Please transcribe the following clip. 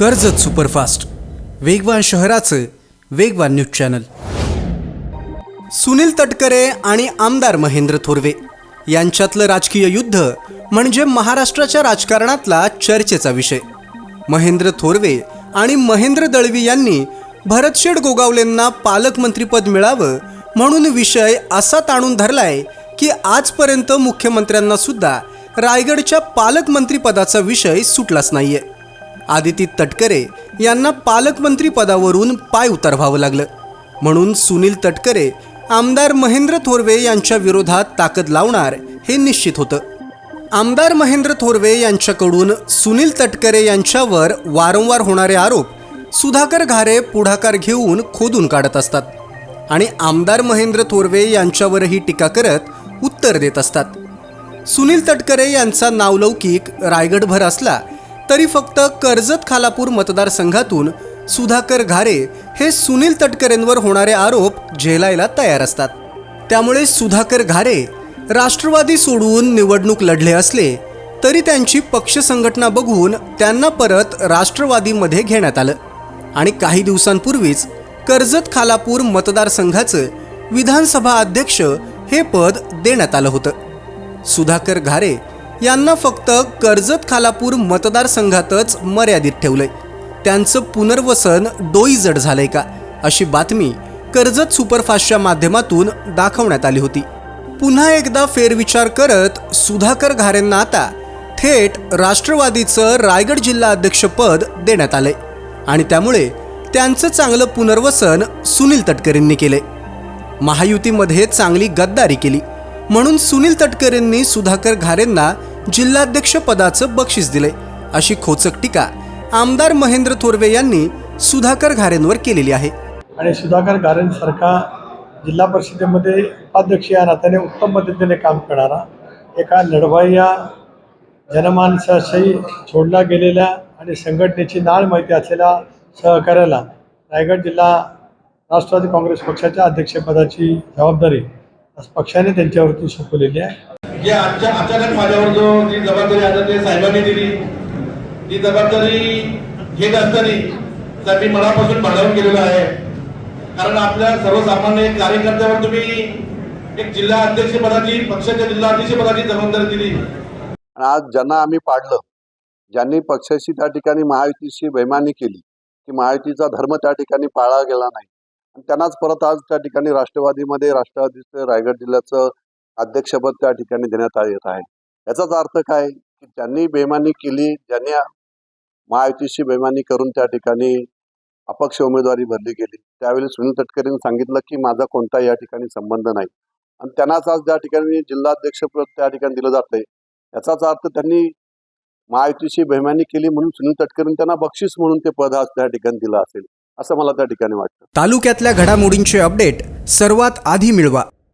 Karjat superfast. वेगवान शहराचं वेगवान न्यूज चॅनल. सुनील तटकरे आणि आमदार महेंद्र थोरवे यांच्यातलं राजकीय युद्ध म्हणजे महाराष्ट्राच्या राजकारणातला चर्चेचा विषय. महेंद्र थोरवे आणि महेंद्र दळवी यांनी भरतशेड गोगावलेंना पालकमंत्रीपद मिळावं म्हणून विषय असा ताणून धरलाय की आजपर्यंत मुख्यमंत्र्यांना सुद्धा रायगडच्या पालकमंत्रीपदाचा विषय सुटलाच नाहीये. आदिती तटकरे यांना पालकमंत्री पदावरून पाय उतरवावं लागलं. म्हणून सुनील तटकरे आमदार महेंद्र थोरवे यांच्या विरोधात ताकद लावणार हे निश्चित होतं. आमदार महेंद्र थोरवे यांच्याकडून सुनील तटकरे यांच्यावर वारंवार होणारे आरोप सुधाकर घारे पुढाकार घेऊन खोदून काढत असतात आणि आमदार महेंद्र थोरवे यांच्यावरही टीका करत उत्तर देत असतात. सुनील तटकरे यांचा नावलौकिक रायगडभर असला तरी फक्त कर्जत खालापूर मतदारसंघातून सुधाकर घारे हे सुनील तटकरेंवर होणारे आरोप झेलायला तयार असतात. त्यामुळे सुधाकर घारे राष्ट्रवादी सोडून निवडणूक लढले असले तरी त्यांची पक्ष संघटना बघून त्यांना परत राष्ट्रवादीमध्ये घेण्यात आलं. आणि काही दिवसांपूर्वीच कर्जत खालापूर मतदारसंघाचं विधानसभा अध्यक्ष हे पद देण्यात आलं होतं. सुधाकर घारे यांना फक्त कर्जत खालापूर मतदारसंघातच मर्यादित ठेवलंय. त्यांचं पुनर्वसन डोईजड झालंय का? अशी बातमी कर्जत सुपरफास्टच्या माध्यमातून दाखवण्यात आली होती. पुन्हा एकदा फेरविचार करत सुधाकर घारेंना आता थेट राष्ट्रवादीचं रायगड जिल्हा अध्यक्षपद देण्यात आलंय. आणि त्यामुळे त्यांचं चांगलं पुनर्वसन सुनील तटकरेंनी केले महायुतीमध्ये चांगली गद्दारी केली. म्हणून सुनील तटकरेंनी सुधाकर घारेंना जिल्हाध्यक्ष पदाचं बक्षीस दिले अशी खोचक टीका आमदार महेंद्र थोरवे यांनी सुधाकर घारेंवर केलेली आहे. आणि सुधाकर घारेंसारखा जिल्हा परिषदेमध्ये उपाध्यक्ष या नात्याने उत्तम पद्धतीने काम करणारा एका लढवाई जनमानसाशी सोडला गेलेल्या आणि संघटनेची नाळ माहिती असलेल्या सहकार्याला रायगड जिल्हा राष्ट्रवादी काँग्रेस पक्षाच्या अध्यक्षपदाची जबाबदारी आज पक्षाने त्यांच्यावरती सोपवलेली आहे. जे आजच्या अचानक माझ्यावर जो जी जबाबदारी आता ते साहेबांनी दिली ती जबाबदारी घेत असताना तर मी मनापासून भांडवून गेलेलो आहे. कारण आपल्या सर्वसामान्य कार्यकर्त्यावर तुम्ही एक जिल्हा अध्यक्ष पदाची पक्षाच्या जिल्हा अध्यक्ष पदाची जबाबदारी दिली. आणि आज ज्यांना आम्ही पाडलं ज्यांनी पक्षाशी त्या ठिकाणी महायुतीशी बैमानी केली की महायुतीचा धर्म त्या ठिकाणी पाळला गेला नाही. आणि त्यांनाच परत आज त्या ठिकाणी राष्ट्रवादीमध्ये राष्ट्रवादीचं रायगड जिल्ह्याचं अध्यक्षपद त्या ठिकाणी देण्यात आ- येत आहे. याचाच अर्थ काय? की ज्यांनी बेमानी केली ज्यांनी महायुतीशी बेमानी करून त्या ठिकाणी अपक्ष उमेदवारी भरली गेली त्यावेळी सुनील तटकरेंनी सांगितलं की माझा कोणता या ठिकाणी संबंध नाही. आणि त्यांनाच आज ज्या ठिकाणी जिल्हाध्यक्षपद त्या ठिकाणी दिलं जातंय याचाच अर्थ त्यांनी महायुतीशी बेमानी केली म्हणून सुनील तटकरेंनी त्यांना बक्षीस म्हणून ते पद आज त्या ठिकाणी दिलं असेल असं मला त्या ठिकाणी वाटतं. तालुक्यातल्या घडामोडींचे अपडेट सर्वात आधी मिळवा.